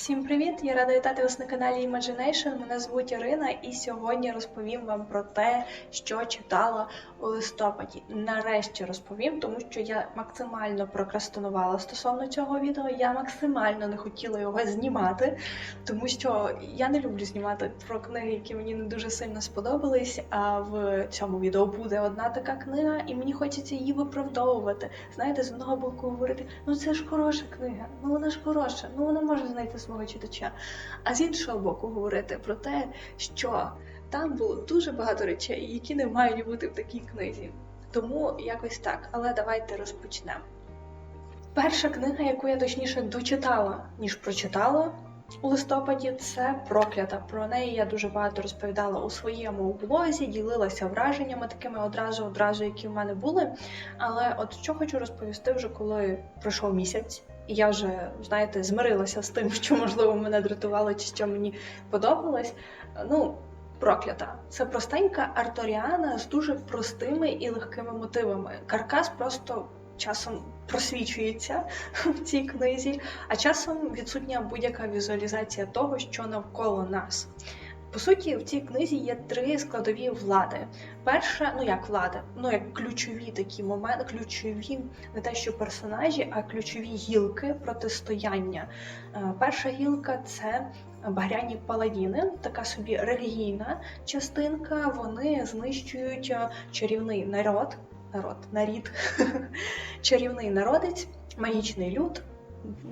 Всім привіт! Я рада вітати вас на каналі Imagination. Мене звуть Ірина, і сьогодні розповім вам про те, що читала у листопаді. Нарешті розповім, тому що я максимально прокрастинувала стосовно цього відео. Я максимально не хотіла його знімати, тому що я не люблю знімати про книги, які мені не дуже сильно сподобались. А в цьому відео буде одна така книга, і мені хочеться її виправдовувати. Знаєте, з одного боку говорити: ну це ж хороша книга, ну вона ж хороша, ну вона може знайти свого читача. А з іншого боку, говорити про те, що там було дуже багато речей, які не мають бути в такій книзі. Тому якось так. Але давайте розпочнемо. Перша книга, яку я точніше дочитала, ніж прочитала у листопаді, це проклята. Про неї я дуже багато розповідала у своєму блозі, ділилася враженнями такими одразу, одразу, які в мене були. Але от що хочу розповісти, вже коли пройшов місяць. Я вже, знаєте, змирилася з тим, що можливо мене дратувало чи що мені подобалось. Ну, проклята. Це простенька арторіана з дуже простими і легкими мотивами. Каркас просто часом просвічується в цій книзі, а часом відсутня будь-яка візуалізація того, що навколо нас. По суті, в цій книзі є три складові влади. Перша, ну як влада, ну як ключові такі моменти, ключові не те, що персонажі, а ключові гілки протистояння. Е, Перша гілка це багряні паладіни, така собі релігійна частинка. Вони знищують е, чарівний народ, народ, нарід, чарівний народець, магічний люд,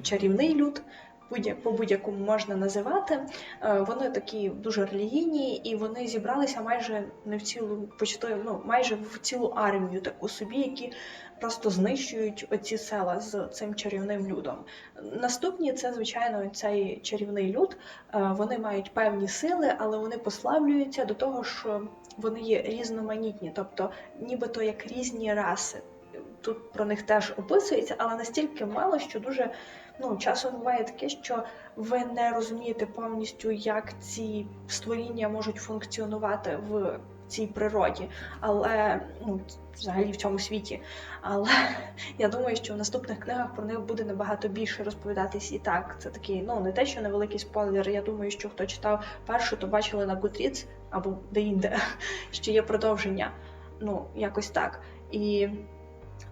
чарівний люд. Будь по будь-якому можна називати. Е, Вони такі дуже релігійні, і вони зібралися майже не в цілу почти, ну майже в цілу армію таку собі, які просто знищують оці села з цим чарівним людом. Наступні це, звичайно, цей чарівний люд. Е, Вони мають певні сили, але вони послаблюються до того, що вони є різноманітні, тобто нібито як різні раси. Тут про них теж описується, але настільки мало, що дуже ну, часом буває таке, що ви не розумієте повністю, як ці створіння можуть функціонувати в цій природі, але ну, взагалі в цьому світі. Але я думаю, що в наступних книгах про них буде набагато більше розповідатись і так. Це такий, ну не те, що невеликий спойлер. Я думаю, що хто читав першу, то бачили на Goodreads або де-інде, що є продовження. Ну, якось так. І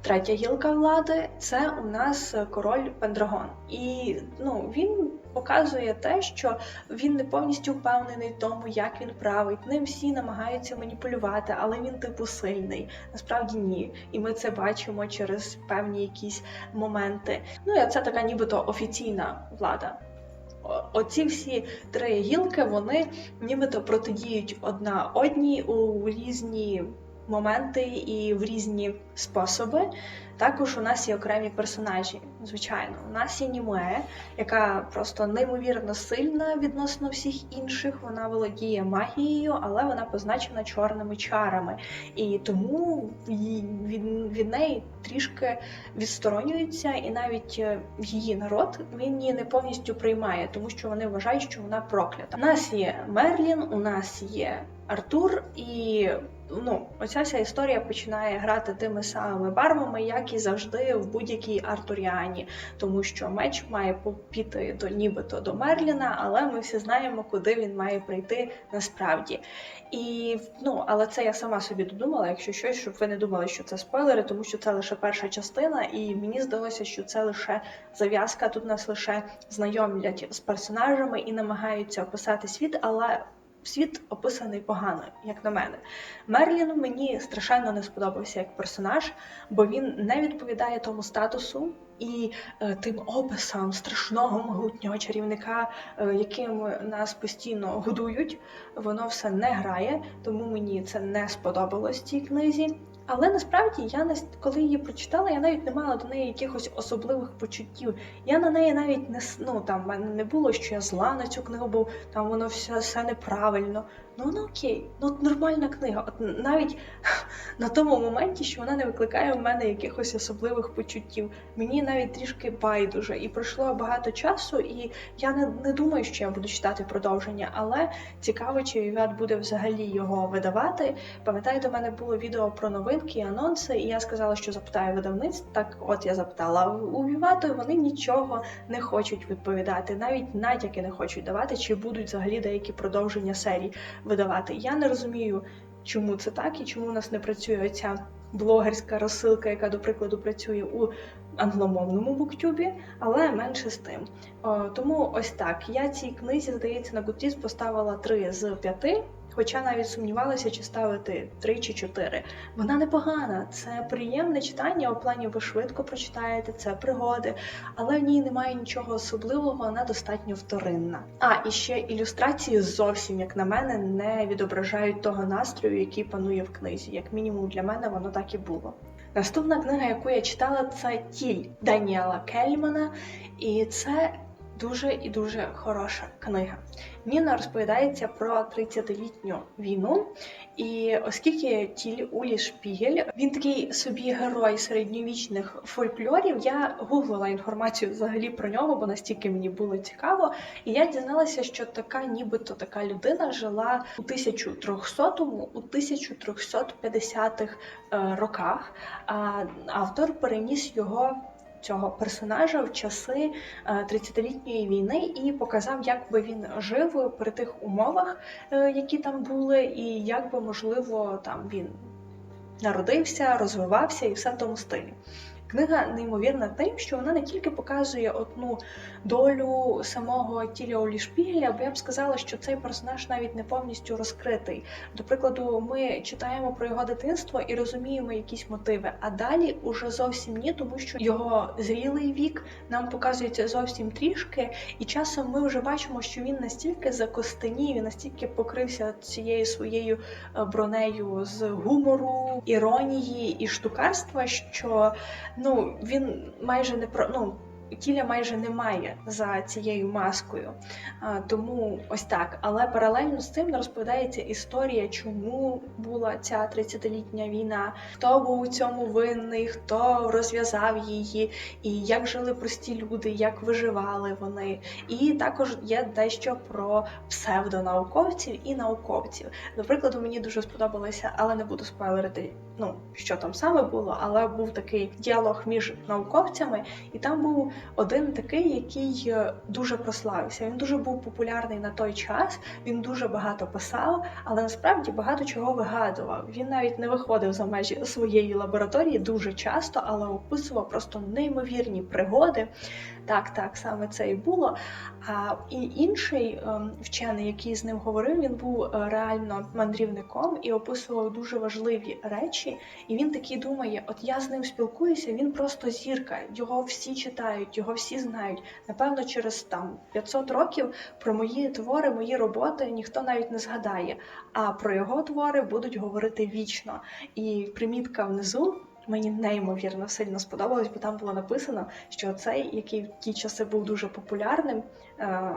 Третя гілка влади це у нас король Пендрагон. І ну, він показує те, що він не повністю впевнений в тому, як він править. Ним всі намагаються маніпулювати, але він типу сильний. Насправді ні. І ми це бачимо через певні якісь моменти. Ну і це така нібито офіційна влада. Оці всі три гілки вони нібито протидіють одна одній у різні моменти і в різні способи. Також у нас є окремі персонажі. Звичайно, у нас є Німуе, яка просто неймовірно сильна відносно всіх інших. Вона володіє магією, але вона позначена чорними чарами. І тому від, від неї трішки відсторонюються, і навіть е, її народ він її не повністю приймає, тому що вони вважають, що вона проклята. У нас є Мерлін, у нас є Артур, і ну, оця вся історія починає грати тими самими барвами, як і завжди в будь-якій артуріані, тому що меч має попіти до нібито до Мерліна, але ми всі знаємо, куди він має прийти насправді. І ну, але це я сама собі додумала, якщо щось, щоб ви не думали, що це спойлери, тому що це лише перша частина, і мені здалося, що це лише зав'язка. Тут нас лише знайомлять з персонажами і намагаються описати світ, але світ описаний погано, як на мене. Мерлін мені страшенно не сподобався як персонаж, бо він не відповідає тому статусу і е, тим описам страшного могутнього чарівника, е, яким нас постійно годують. Воно все не грає, тому мені це не сподобалось в цій книзі. Але насправді я коли її прочитала, я навіть не мала до неї якихось особливих почуттів. Я на неї навіть не ну там мене не було, що я зла на цю книгу, бо там воно все, все неправильно. Ну вона окей, ну нормальна книга. От навіть на тому моменті, що вона не викликає в мене якихось особливих почуттів. Мені навіть трішки байдуже, і пройшло багато часу, і я не, не думаю, що я буду читати продовження, але цікаво, чи Віват буде взагалі його видавати. Пам'ятаєте, у мене було відео про новинки і анонси, і я сказала, що запитаю видавництв. Так, от я запитала у Вівату, вони нічого не хочуть відповідати, навіть натяки не хочуть давати, чи будуть взагалі деякі продовження серій видавати. Я не розумію, чому це так і чому у нас не працює ця блогерська розсилка, яка, до прикладу, працює у англомовному буктюбі, але менше з тим. Тому ось так. Я цій книзі, здається, на Goodreads поставила 3 з 5. Хоча навіть сумнівалася, чи ставити 3 чи 4. Вона непогана, це приємне читання. У плані ви швидко прочитаєте, це пригоди, але в ній немає нічого особливого, вона достатньо вторинна. А і ще ілюстрації зовсім, як на мене, не відображають того настрою, який панує в книзі. Як мінімум для мене воно так і було. Наступна книга, яку я читала, це Тіль Даніела Кельмана, і це дуже і дуже хороша книга. Ніна розповідається про 30-літню війну, і оскільки тіль Улі Шпігель, він такий собі герой середньовічних фольклорів. Я гуглила інформацію взагалі про нього, бо настільки мені було цікаво. І я дізналася, що така, нібито така людина жила у 1300-му, у 1350-х е, роках. А автор переніс його цього персонажа в часи 30-літньої війни і показав, як би він жив при тих умовах, е, які там були, і як би можливо там він народився, розвивався і все в тому стилі. Книга неймовірна тим, що вона не тільки показує одну долю самого Тіля Олі Шпігеля, бо я б сказала, що цей персонаж навіть не повністю розкритий. До прикладу, ми читаємо про його дитинство і розуміємо якісь мотиви. А далі уже зовсім ні, тому що його зрілий вік нам показується зовсім трішки, і часом ми вже бачимо, що він настільки закостенів, настільки покрився цією своєю е, бронею з гумору, іронії і штукарства, що ну він майже не про ну. Тіля майже немає за цією маскою, тому ось так. Але паралельно з цим розповідається історія, чому була ця 30-літня війна, хто був у цьому винний, хто розв'язав її, і як жили прості люди, як виживали вони. І також є дещо про псевдонауковців і науковців. До прикладу, мені дуже сподобалося, але не буду спойлерити, ну що там саме було, але був такий діалог між науковцями, і там був один такий, який е, дуже прославився. Він дуже був популярний на той час. Він дуже багато писав, але насправді багато чого вигадував. Він навіть не виходив за межі своєї лабораторії дуже часто, але описував просто неймовірні пригоди. Так, так, саме це і було. А і інший ем, вчений, який з ним говорив, він був е, реально мандрівником і описував дуже важливі речі. І він такий думає: от я з ним спілкуюся, він просто зірка, його всі читають, його всі знають. Напевно, через там 500 років про мої твори, мої роботи ніхто навіть не згадає. А про його твори будуть говорити вічно. І примітка внизу. Мені неймовірно сильно сподобалось, бо там було написано, що цей, який в ті часи був дуже популярним е,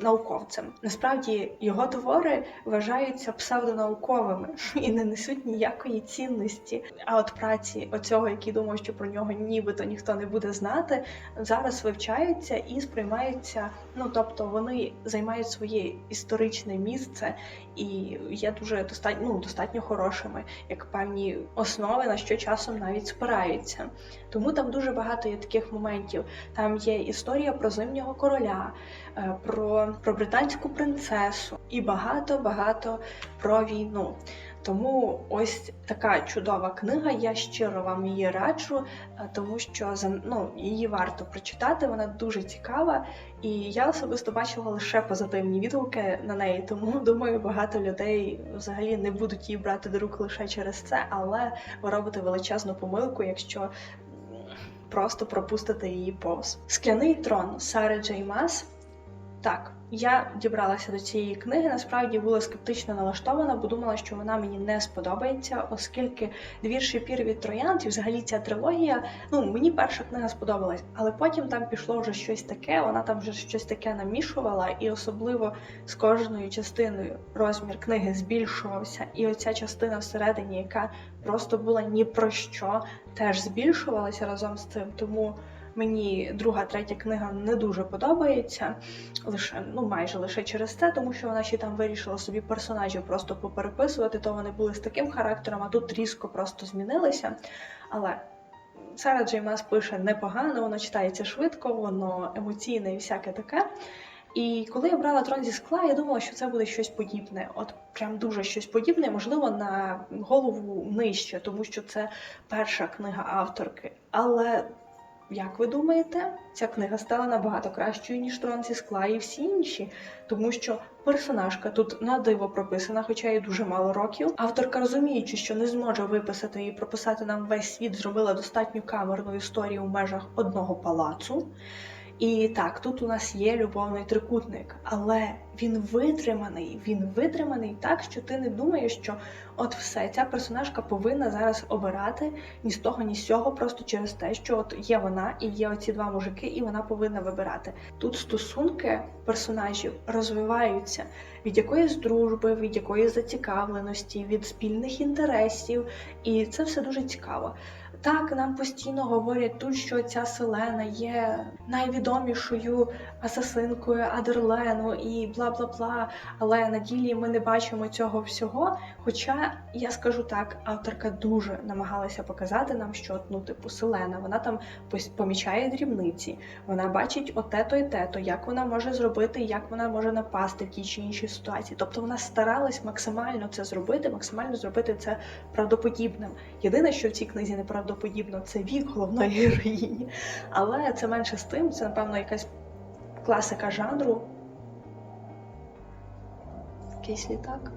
науковцем, насправді його твори вважаються псевдонауковими і не несуть ніякої цінності. А от праці оцього, який думав, що про нього нібито ніхто не буде знати, зараз вивчаються і сприймаються. Ну тобто вони займають своє історичне місце і є дуже достатньо ну, достатньо хорошими, як певні основи, на що часом навіть спираються. Тому там дуже багато є таких моментів. Там є історія про зимнього короля, е, про, про британську принцесу і багато-багато про війну. Тому ось така чудова книга. Я щиро вам її раджу, е, тому що ну, її варто прочитати. Вона дуже цікава, і я особисто бачила лише позитивні відгуки на неї. Тому думаю, багато людей взагалі не будуть її брати до рук лише через це, але ви робите величезну помилку, якщо просто пропустите її повз. Скляний трон Сари Джей Мас так, я дібралася до цієї книги. Насправді була скептично налаштована, бо думала, що вона мені не сподобається, оскільки двір шипір від троянд і взагалі ця трилогія. Ну мені перша книга сподобалась, але потім там пішло вже щось таке. Вона там вже щось таке намішувала, і особливо з кожною частиною розмір книги збільшувався. І оця частина всередині, яка просто була ні про що, теж збільшувалася разом з цим. Тому мені друга, третя книга не дуже подобається. Лише ну майже лише через це, тому що вона ще там вирішила собі персонажів просто попереписувати. То вони були з таким характером, а тут різко просто змінилися. Але Сара Джей Мас пише непогано, воно читається швидко, воно емоційне і всяке таке. І коли я брала трон зі скла, я думала, що це буде щось подібне. От прям дуже щось подібне, можливо, на голову нижче, тому що це перша книга авторки. Але як ви думаєте, ця книга стала набагато кращою, ніж трон зі скла і всі інші, тому що персонажка тут на диво прописана, хоча їй дуже мало років. Авторка, розуміючи, що не зможе виписати і прописати нам весь світ, зробила достатньо камерну історію в межах одного палацу. І так, тут у нас є любовний трикутник, але він витриманий. Він витриманий так, що ти не думаєш, що от все, ця персонажка повинна зараз обирати ні з того, ні з цього, просто через те, що от є вона і є оці два мужики, і вона повинна вибирати. Тут стосунки персонажів розвиваються від якоїсь дружби, від якоїсь зацікавленості, від спільних інтересів, і це все дуже цікаво. Так, нам постійно говорять тут, що ця Селена є найвідомішою асасинкою Адерлену і бла бла бла. Але на ділі ми не бачимо цього всього. Хоча я скажу так, авторка дуже намагалася показати нам, що ну, типу, Селена, вона там помічає дрібниці, вона бачить оте-то і те-то, як вона може зробити, як вона може напасти в тій чи іншій ситуації. Тобто вона старалась максимально це зробити, максимально зробити це правдоподібним. Єдине, що в цій книзі неправдоподібно, це вік головної героїні. Але це менше з тим, це, напевно, якась класика жанру. Якийсь літак.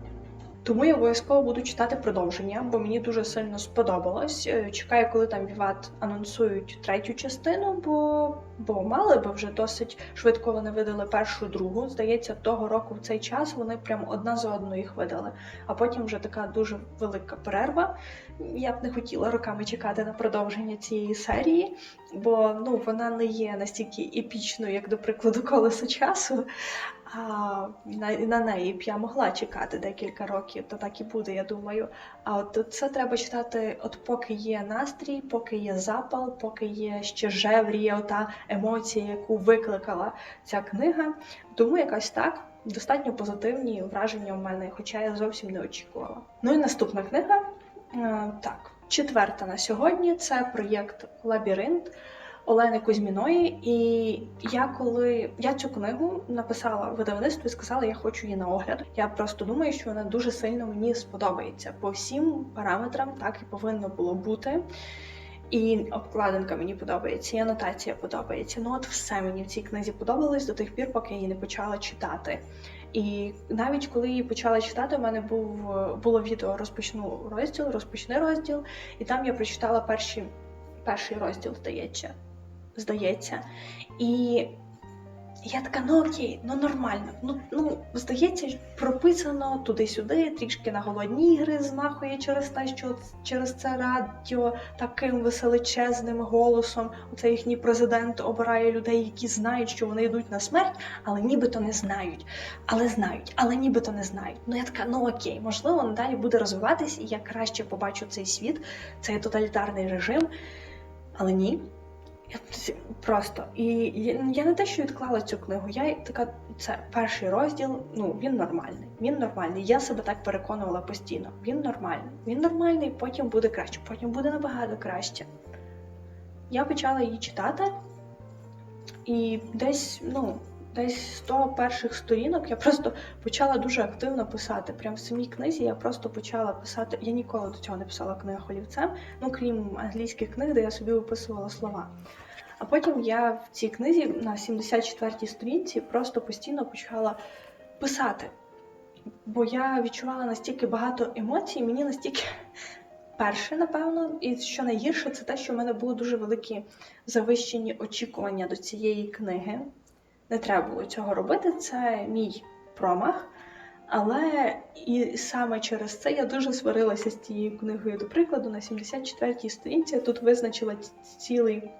Тому я обов'язково буду читати продовження, бо мені дуже сильно сподобалось. Е, Чекаю, коли там Віват анонсують третю частину, бо, бо мали би вже досить швидко вони видали першу другу. Здається, того року в цей час вони прям одна за одною їх видали. А потім вже така дуже велика перерва. Я б не хотіла роками чекати на продовження цієї серії, бо ну вона не є настільки епічною, як, до прикладу, колесо часу. А на, на неї б я могла чекати декілька років, то так і буде, я думаю. А от це треба читати, от поки є настрій, поки є запал, поки є ще жевріє ота емоція, яку викликала ця книга. Тому якось так. Достатньо позитивні враження в мене, хоча я зовсім не очікувала. Ну і наступна книга. Е, так, четверта на сьогодні це проєкт Лабіринт. Олени Кузьміної, і я коли я цю книгу написала в видавництві, і сказала, я хочу її на огляд. Я просто думаю, що вона дуже сильно мені сподобається. По всім параметрам так і повинно було бути. І обкладинка мені подобається, і анотація подобається. Ну от все мені в цій книзі подобалось до тих пір, поки я її не почала читати. І навіть коли її почала читати, у мене був було відео розпочну розділ, розпочни розділ, і там я прочитала перші, перший розділ, здається здається. І я така, ну окей, ну нормально. Ну, ну здається, прописано туди-сюди, трішки на голодні ігри змахує через те, що через це радіо таким веселичезним голосом. Оце їхній президент обирає людей, які знають, що вони йдуть на смерть, але нібито не знають. Але знають, але нібито не знають. Ну я така, ну окей, можливо, надалі буде розвиватись, і я краще побачу цей світ, цей тоталітарний режим. Але ні, я просто і я, не те, що відклала цю книгу. Я така, це перший розділ. Ну він нормальний. Він нормальний. Я себе так переконувала постійно. Він нормальний. Він нормальний, потім буде краще, потім буде набагато краще. Я почала її читати, і десь, ну, десь 100 перших сторінок я просто почала дуже активно писати. Прям в самій книзі я просто почала писати. Я ніколи до цього не писала книга олівцем, ну крім англійських книг, де я собі виписувала слова. А потім я в цій книзі на 74-й сторінці просто постійно почала писати. Бо я відчувала настільки багато емоцій, мені настільки перше, напевно, і що найгірше, це те, що в мене були дуже великі завищені очікування до цієї книги. Не треба було цього робити. Це мій промах. Але і саме через це я дуже сварилася з цією книгою. До прикладу, на 74-й сторінці я тут визначила цілий.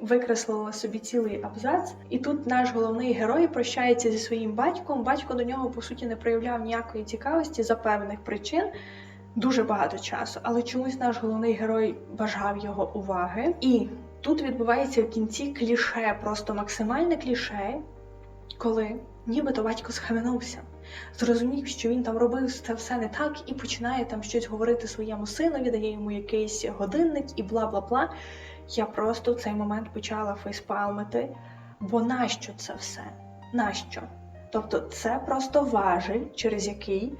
Викреслила собі цілий абзац, і тут наш головний герой прощається зі своїм батьком. Батько до нього по суті не проявляв ніякої цікавості за певних причин дуже багато часу, але чомусь наш головний герой бажав його уваги. І тут відбувається в кінці кліше, просто максимальне кліше, коли нібито батько схаменувся. Зрозумів, що він там робив це все не так, і починає там щось говорити своєму синові, дає йому якийсь годинник і бла бла бла. Я просто в цей момент почала фейспалмити. Бо нащо це все? Нащо? Тобто, це просто важель, через який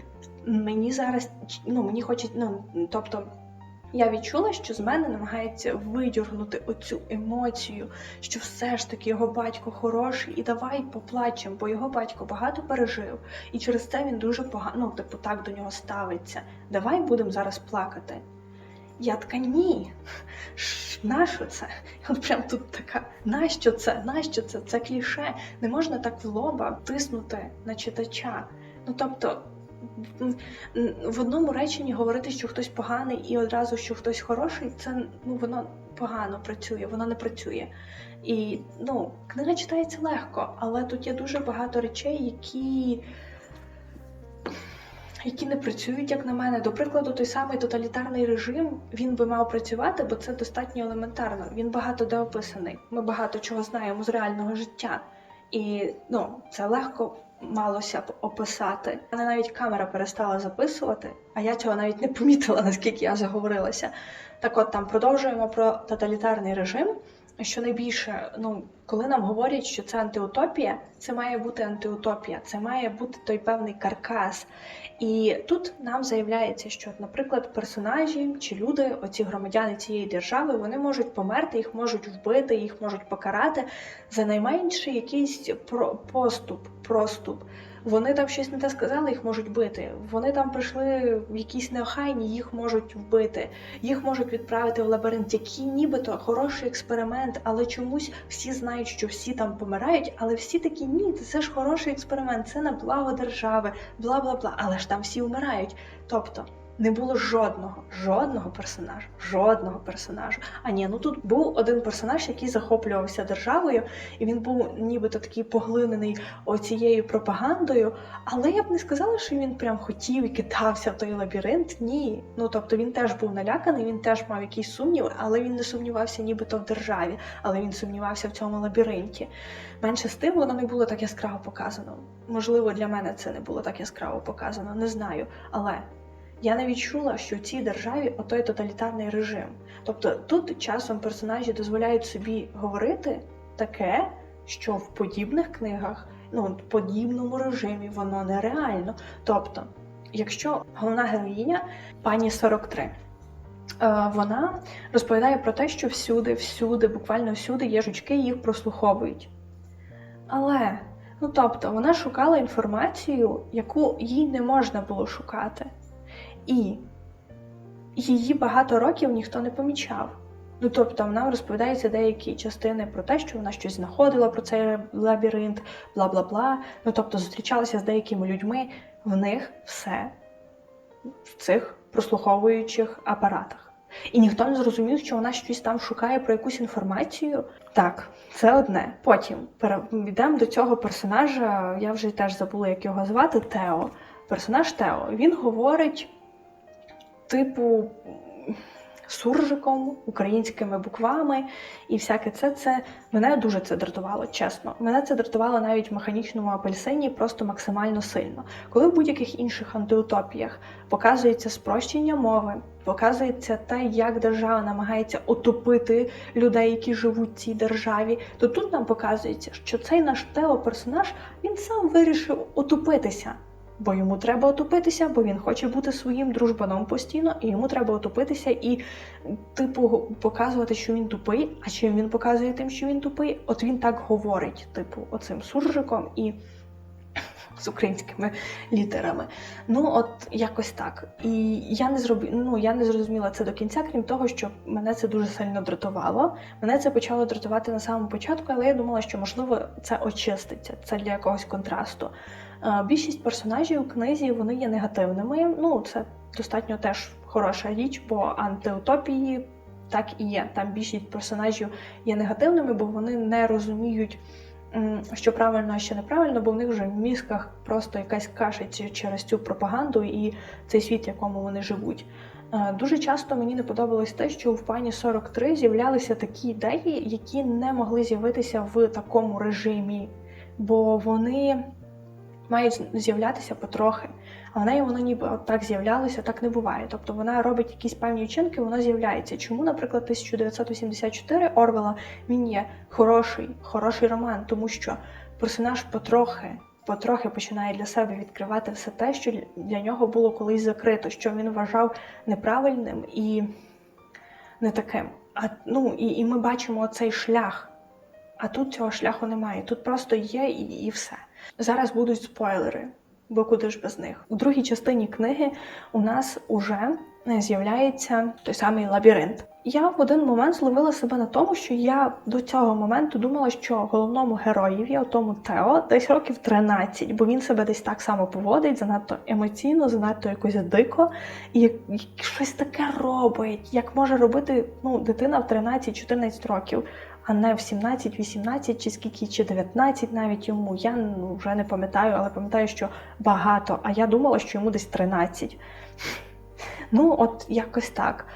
мені зараз ну мені хочеться, ну тобто. Я відчула, що з мене намагається видіргнути оцю емоцію, що все ж таки його батько хороший, і давай поплачемо, бо його батько багато пережив, і через це він дуже погано, ну, типу, так до нього ставиться. Давай будемо зараз плакати. Я така ні. Нащо це? От прям тут така, нащо це? Нащо це? Це кліше. Не можна так в лоба тиснути на читача. Ну тобто. В одному реченні говорити, що хтось поганий, і одразу, що хтось хороший, це ну воно погано працює, воно не працює. І ну, книга читається легко, але тут є дуже багато речей, які які не працюють, як на мене. До прикладу, той самий тоталітарний режим він би мав працювати, бо це достатньо елементарно. Він багато де описаний. Ми багато чого знаємо з реального життя. І ну, це легко малося б описати. Мене навіть камера перестала записувати, а я цього навіть не помітила, наскільки я заговорилася. Так от там продовжуємо про тоталітарний режим. Що найбільше, ну коли нам говорять, що це антиутопія, це має бути антиутопія, це має бути той певний каркас. І тут нам заявляється, що, наприклад, персонажі чи люди, оці громадяни цієї держави, вони можуть померти, їх можуть вбити, їх можуть покарати за найменший якийсь поступ, проступ. Вони там щось не те сказали, їх можуть бити. Вони там прийшли в якісь неохайні, їх можуть вбити, їх можуть відправити в лабіринт, який нібито хороший експеримент, але чомусь всі знають, що всі там помирають, але всі такі ні, це ж хороший експеримент, це на благо держави, бла бла бла. Але ж там всі вмирають. Тобто не було жодного, жодного персонажа, жодного персонажа. А ні, ну тут був один персонаж, який захоплювався державою, і він був нібито такий поглинений оцією пропагандою. Але я б не сказала, що він прям хотів і кидався в той лабіринт. Ні. Ну тобто він теж був наляканий, він теж мав якісь сумніви, але він не сумнівався нібито в державі, але він сумнівався в цьому лабіринті. Менше з тим, воно не було так яскраво показано. Можливо, для мене це не було так яскраво показано, не знаю. Але я не відчула, що в цій державі отой тоталітарний режим. Тобто тут часом персонажі дозволяють собі говорити таке, що в подібних книгах, ну в подібному режимі воно нереально. Тобто, якщо головна героїня пані 43, е, вона розповідає про те, що всюди, всюди, буквально всюди є жучки, їх прослуховують. Але, ну тобто, вона шукала інформацію, яку їй не можна було шукати. І її багато років ніхто не помічав. Ну, тобто, нам розповідаються деякі частини про те, що вона щось знаходила про цей лабіринт, бла бла бла. Ну, тобто, зустрічалася з деякими людьми, в них все в цих прослуховуючих апаратах. І ніхто не зрозумів, що вона щось там шукає про якусь інформацію. Так, це одне. Потім перейдемо до цього персонажа. Я вже теж забула, як його звати Тео. Персонаж Тео. Він говорить, типу, суржиком, українськими буквами і всяке це. Це мене дуже це дратувало, чесно. Мене це дратувало навіть в механічному апельсині просто максимально сильно. Коли в будь-яких інших антиутопіях показується спрощення мови, показується те, як держава намагається отопити людей, які живуть в цій державі, то тут нам показується, що цей наш Тео персонаж він сам вирішив отупитися. Бо йому треба отупитися, бо він хоче бути своїм дружбаном постійно, і йому треба отупитися і, типу, показувати, що він тупий. А чим він показує тим, що він тупий? От він так говорить, типу, оцим суржиком. І з українськими літерами. Ну, от якось так. І я не зробі... ну, я не зрозуміла це до кінця, крім того, що мене це дуже сильно дратувало. Мене це почало дратувати на самому початку, але я думала, що можливо це очиститься, це для якогось контрасту. Е, Більшість персонажів у книзі вони є негативними. Ну, це достатньо теж хороша річ, бо антиутопії так і є. Там більшість персонажів є негативними, бо вони не розуміють, що правильно, а що неправильно, бо в них вже в мізках просто якась каша через цю пропаганду і цей світ, в якому вони живуть. Е, Дуже часто мені не подобалось те, що в пані 43 з'являлися такі ідеї, які не могли з'явитися в такому режимі, бо вони мають з'являтися потрохи. А в неї воно ніби так з'являлося, так не буває. Тобто вона робить якісь певні вчинки, воно з'являється. Чому, наприклад, 1984 Орвела він є хороший, хороший роман, тому що персонаж потрохи, потрохи починає для себе відкривати все те, що для нього було колись закрито, що він вважав неправильним і не таким. А ну і, і ми бачимо цей шлях. А тут цього шляху немає. Тут просто є і, і все. Зараз будуть спойлери, бо куди ж без них. У другій частині книги у нас уже е, з'являється той самий лабіринт. Я в один момент зловила себе на тому, що я до цього моменту думала, що головному героєві, тому Тео, десь років 13, бо він себе десь так само поводить, занадто емоційно, занадто якось дико, і як щось таке робить, як може робити ну, дитина в 13-14 років а не в 17, 18 чи скільки, чи 19 навіть йому. Я ну, вже не пам'ятаю, але пам'ятаю, що багато. А я думала, що йому десь 13. Ну, от якось так.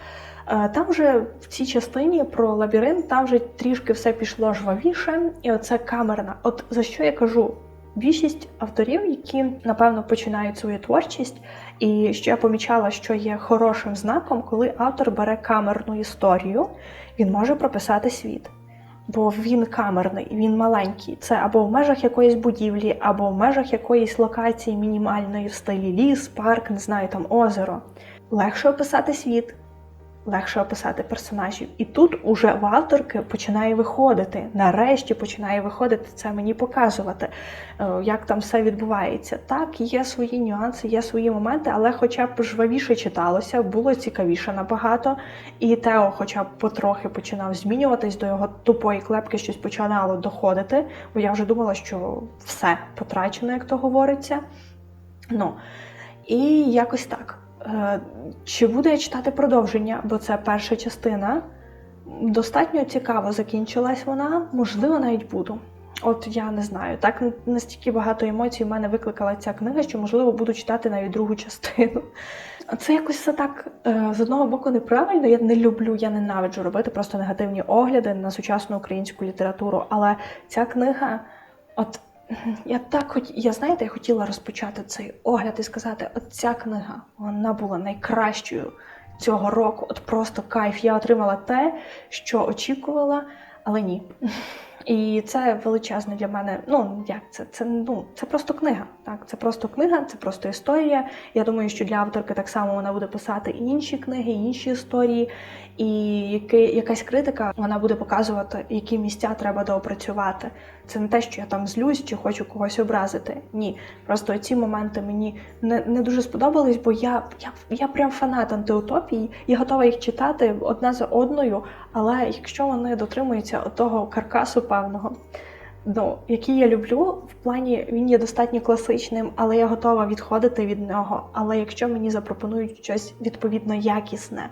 Е, Там вже в цій частині про лабіринт, там вже трішки все пішло жвавіше, і оце камерна. От за що я кажу? Більшість авторів, які напевно починають свою творчість, і що я помічала, що є хорошим знаком, коли автор бере камерну історію, він може прописати світ бо він камерний, він маленький. Це або в межах якоїсь будівлі, або в межах якоїсь локації мінімальної в стилі ліс, парк, не знаю, там озеро. Легше описати світ, легше описати персонажів. І тут уже в авторки починає виходити. Нарешті починає виходити це мені показувати, е, як там все відбувається. Так, є свої нюанси, є свої моменти, але хоча б жвавіше читалося, було цікавіше набагато. І Тео, хоча б потрохи починав змінюватись, до його тупої клепки щось починало доходити, бо я вже думала, що все потрачено, як то говориться. Ну, і якось так. Е, Чи буду я читати продовження, бо це перша частина. Достатньо цікаво закінчилась вона, можливо, навіть буду. От я не знаю, так настільки багато емоцій в мене викликала ця книга, що можливо буду читати навіть другу частину. Це якось все так е, з одного боку неправильно. Я не люблю, я ненавиджу робити просто негативні огляди на сучасну українську літературу. Але ця книга, от я так хоч я знаєте, я хотіла розпочати цей огляд і сказати: от ця книга вона була найкращою цього року. От просто кайф. Я отримала те, що очікувала, але ні. І це величезне для мене. Ну як це? Це ну це просто книга. Так, це просто книга, це просто історія. Я думаю, що для авторки так само вона буде писати і інші книги, і інші історії, і якась критика вона буде показувати, які місця треба доопрацювати. Це не те, що я там злюсь чи хочу когось образити. Ні, просто ці моменти мені не, не дуже сподобались, бо я, я, я прям фанат антиутопії, я готова їх читати одна за одною, але якщо вони дотримуються того каркасу певного, ну, який я люблю, в плані він є достатньо класичним, але я готова відходити від нього. Але якщо мені запропонують щось відповідно якісне.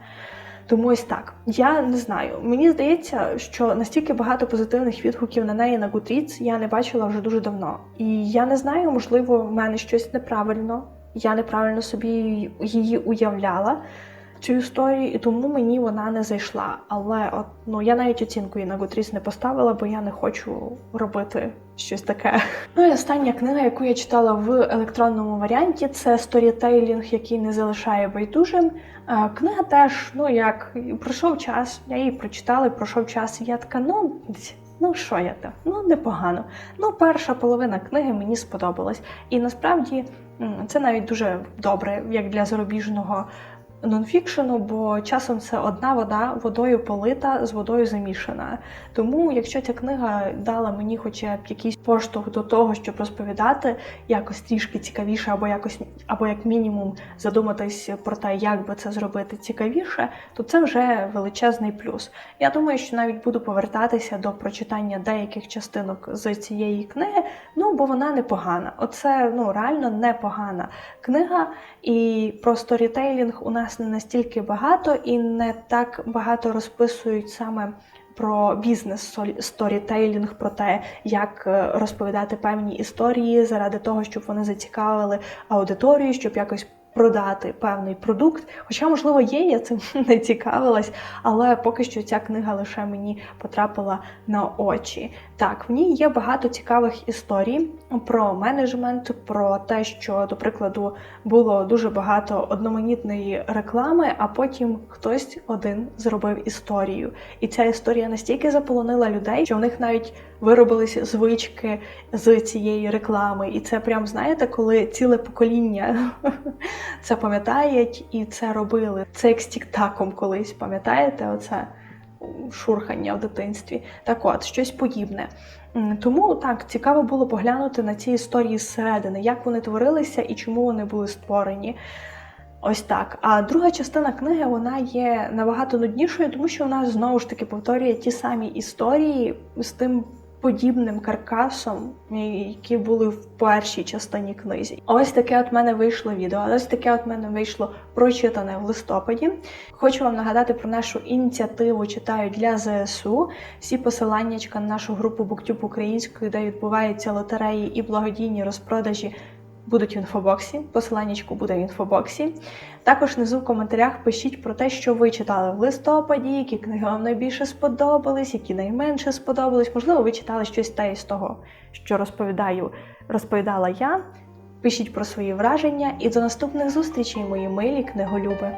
Тому ось так. Я не знаю. Мені здається, що настільки багато позитивних відгуків на неї на Goodreads я не бачила вже дуже давно. І я не знаю, можливо, в мене щось неправильно. Я неправильно собі її уявляла. Цю історію, і тому мені вона не зайшла. Але от ну я навіть оцінку її на Goodreads не поставила, бо я не хочу робити щось таке. Ну і остання книга, яку я читала в електронному варіанті, це сторітейлінг, який не залишає байдужим. Е, Книга теж, ну як пройшов час, я її прочитала, пройшов час, і я така, ну. Ну, що я там? Ну, непогано. Ну, перша половина книги мені сподобалась. І насправді це навіть дуже добре, як для зарубіжного нонфікшену, бо часом це одна вода водою полита з водою замішана. Тому, якщо ця книга дала мені хоча б якийсь поштовх до того, щоб розповідати якось трішки цікавіше, або якось, або як мінімум задуматись про те, як би це зробити цікавіше, то це вже величезний плюс. Я думаю, що навіть буду повертатися до прочитання деяких частинок з цієї книги, ну бо вона непогана. Оце ну реально непогана книга, і про сторітейлінг у нас не настільки багато і не так багато розписують саме. Про бізнес сторітейлінг, про те, як е, розповідати певні історії заради того, щоб вони зацікавили аудиторію, щоб якось продати певний продукт. Хоча, можливо, є, я цим не цікавилась, але поки що ця книга лише мені потрапила на очі. Так, в ній є багато цікавих історій про менеджмент, про те, що, до прикладу, було дуже багато одноманітної реклами, а потім хтось один зробив історію. І ця історія настільки заполонила людей, що в них навіть виробилися звички з цієї реклами. І це прям знаєте, коли ціле покоління це пам'ятають і це робили. Це як з тіктаком колись, пам'ятаєте? Оце шурхання в дитинстві. Так от, щось подібне. Тому так цікаво було поглянути на ці історії зсередини, як вони творилися і чому вони були створені. Ось так. А друга частина книги вона є набагато нуднішою, тому що вона знову ж таки повторює ті самі історії з тим подібним каркасом, які були в першій частині книзі. Ось таке от мене вийшло відео. Ось таке от мене вийшло прочитане в листопаді. Хочу вам нагадати про нашу ініціативу Читаю для ЗСУ. Всі посилання на нашу групу Буктюб українською, де відбуваються лотереї і благодійні розпродажі. Будуть в інфобоксі, Посиланнячку буде в інфобоксі. Також внизу в коментарях пишіть про те, що ви читали в листопаді, які книги вам найбільше сподобались, які найменше сподобались. Можливо, ви читали щось те із того, що розповідаю, розповідала я. Пишіть про свої враження і до наступних зустрічей, мої милі книголюби.